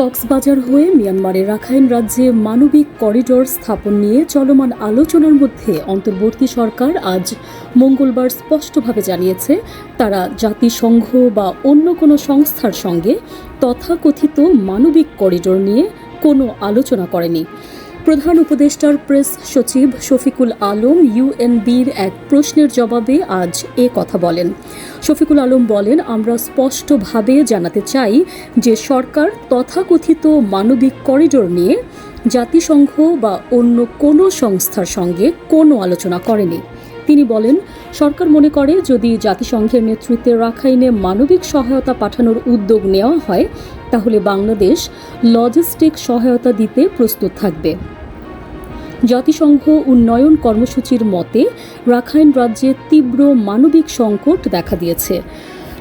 কক্সবাজার হয়ে মিয়ানমারের রাখাইন রাজ্যে মানবিক করিডোর স্থাপন নিয়ে চলমান আলোচনার মধ্যে অন্তর্বর্তী সরকার আজ মঙ্গলবার স্পষ্টভাবে জানিয়েছে, তারা জাতিসংঘ বা অন্য কোনো সংস্থার সঙ্গে তথাকথিত মানবিক করিডোর নিয়ে কোনো আলোচনা করেনি। প্রধান উপদেষ্টার প্রেস সচিব শফিকুল আলম ইউএনবির এক প্রশ্নের জবাবে আজ এ কথা বলেন। শফিকুল আলম বলেন, আমরা স্পষ্টভাবে জানাতে চাই যে সরকার তথাকথিত মানবিক করিডোর নিয়ে জাতিসংঘ বা অন্য কোনো সংস্থার সঙ্গে কোনো আলোচনা করেনি। তিনি বলেন, সরকার মনে করে যদি জাতিসংঘের নেতৃত্বে রাখাইনে মানবিক সহায়তা পাঠানোর উদ্যোগ নেওয়া হয়, তাহলে বাংলাদেশ লজিস্টিক সহায়তা দিতে প্রস্তুত থাকবে। জাতিসংঘ উন্নয়ন কর্মসূচির মতে রাখাইন রাজ্যে তীব্র মানবিক সংকট দেখা দিয়েছে।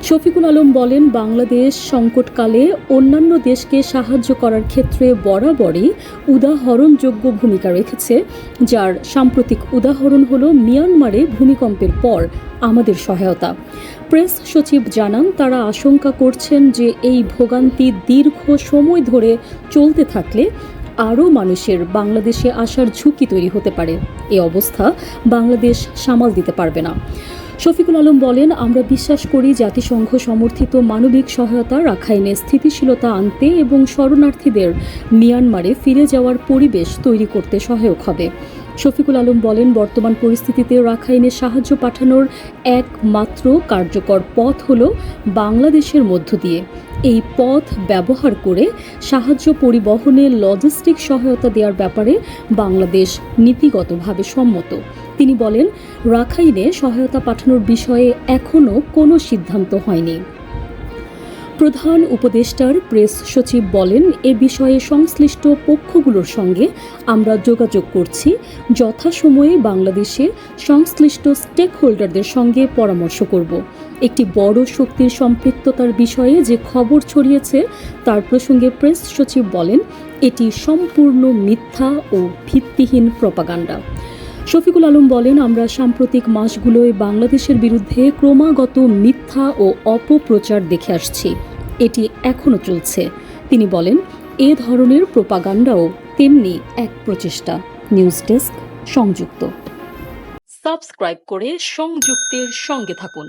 শফিকুল আলম বলেন, বাংলাদেশ সংকটকালে অন্যান্য দেশকে সাহায্য করার ক্ষেত্রে বরাবরই উদাহরণযোগ্য ভূমিকা রেখেছে, যার সাম্প্রতিক উদাহরণ হল মিয়ানমারে ভূমিকম্পের পর আমাদের সহায়তা। প্রেস সচিব জানান, তারা আশঙ্কা করছেন যে এই ভোগান্তি দীর্ঘ সময় ধরে চলতে থাকলে আরও মানুষের বাংলাদেশে আসার ঝুঁকি তৈরি হতে পারে। এ অবস্থা বাংলাদেশ সামাল দিতে পারবে না। শফিকুল আলম বলেন, আমরা বিশ্বাস করি জাতিসংঘ সমর্থিত মানবিক সহায়তা রাখাইনে স্থিতিশীলতা আনতে এবং শরণার্থীদের মিয়ানমারে ফিরে যাওয়ার পরিবেশ তৈরি করতে সহায়ক হবে। শফিকুল আলম বলেন, বর্তমান পরিস্থিতিতে রাখাইনে সাহায্য পাঠানোর একমাত্র কার্যকর পথ হল বাংলাদেশের মধ্য দিয়ে। এই পথ ব্যবহার করে সাহায্য পরিবহনে লজিস্টিক সহায়তা দেওয়ার ব্যাপারে বাংলাদেশ নীতিগতভাবে সম্মত। তিনি বলেন, রাখাইনে সহায়তা পাঠানোর বিষয়ে এখনও কোনো সিদ্ধান্ত হয়নি। প্রধান উপদেষ্টার প্রেস সচিব বলেন, এ বিষয়ে সংশ্লিষ্ট পক্ষগুলোর সঙ্গে আমরা যোগাযোগ করছি, যথাসময়ে বাংলাদেশে সংশ্লিষ্ট স্টেক হোল্ডারদের সঙ্গে পরামর্শ করব। একটি বড় শক্তির সম্পৃক্ততার বিষয়ে যে খবর ছড়িয়েছে তার প্রসঙ্গে প্রেস সচিব বলেন, এটি সম্পূর্ণ মিথ্যা ও ভিত্তিহীন প্রপাগান্ডা। শফিকুল আলম বলেন, আমরা সাম্প্রতিক মাসগুলোয় বাংলাদেশের বিরুদ্ধে ক্রমাগত মিথ্যা ও অপপ্রচার দেখে আসছি। এটি এখনও চলছে। তিনি বলেন, এ ধরনের প্রোপাগান্ডাও তেমনি এক প্রচেষ্টা। নিউজ ডেস্ক সংযুক্ত। সাবস্ক্রাইব করে সংযুক্তের সঙ্গে থাকুন।